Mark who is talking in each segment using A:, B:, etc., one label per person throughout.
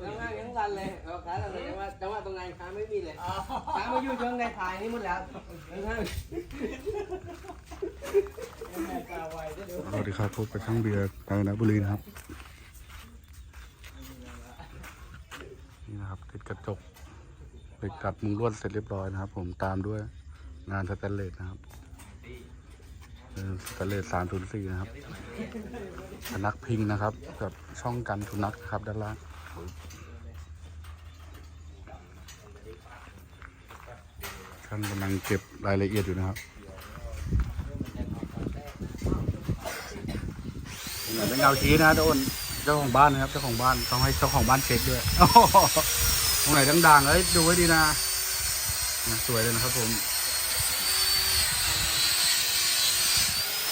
A: แล้วงานยังรันเลยเอาขาเราเลยจังหวะจังหวะตรงไหนขาไม่มีเลยขามาอยู่ช่วงในถ่ายนี่หมดแล้ว
B: สวัสดีครับพบกับช่างเบียร์กาญจนบุรีนะครับ นี่นะครับติดกระจกเหล็กกัดมุงลวดเสร็จเรียบร้อยนะครับ ผมตามด้วยงานสแตนเลสนะครับ สแตเลสสามศูนย์สี่นะครับพนักพิงนะครับ กับช่องกันสุนัขครับด้านล่างท่านกำลังเก็บรายละเอียดอยู่นะครับเป็นเงาชี้นะทุกคนเจ้าของบ้านนะครับเจ้าของบ้านต้องให้เจ้าของบ้านเช็คด้วยตรงไหนดังๆเอ้ยดูไว้ดีนะ สวยเลยนะครับผม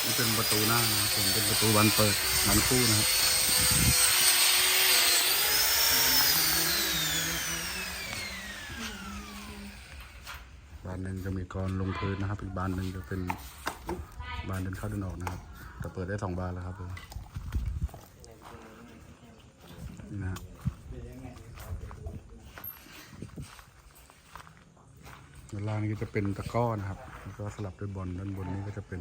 B: นี่เป็นประตูหน้านะครับผมเป็นประตูบานเปิดบานคู่นะครับบานหนึ่งจะมีกรลงพื้นนะครับ อีกบานหนึ่งจะเป็นบานเดินเข้าเดินออกนะครับ แต่เปิดได้สองบานแล้วครับผมนี่นะด้านล่างนี้ก็จะเป็นตะก้อนะครับ แล้วก็สลับด้วยบอลด้านบนนี้ก็จะเป็น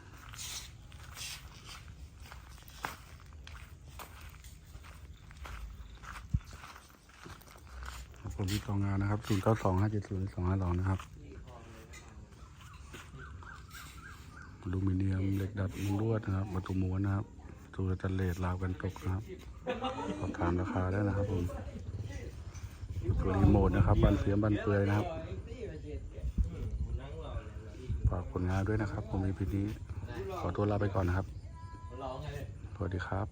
B: ผมที่กองงานนะครับ0 9 2 5 7 0 2 5 2นะครับอลูมิเนียมเหล็กดัดมุงลวดนะครับประตูม้วนนะครับประตูสแตนเลสราวกันตกนะครับสอบถามราคาได้นะครับผมตัวรีโมทนะครับบันเสียมบันเปือยนะครับฝากผลงานด้วยนะครับ ผมมีพีนี้ขอตัวลาไปก่อนนะครับ สวัสดีครับ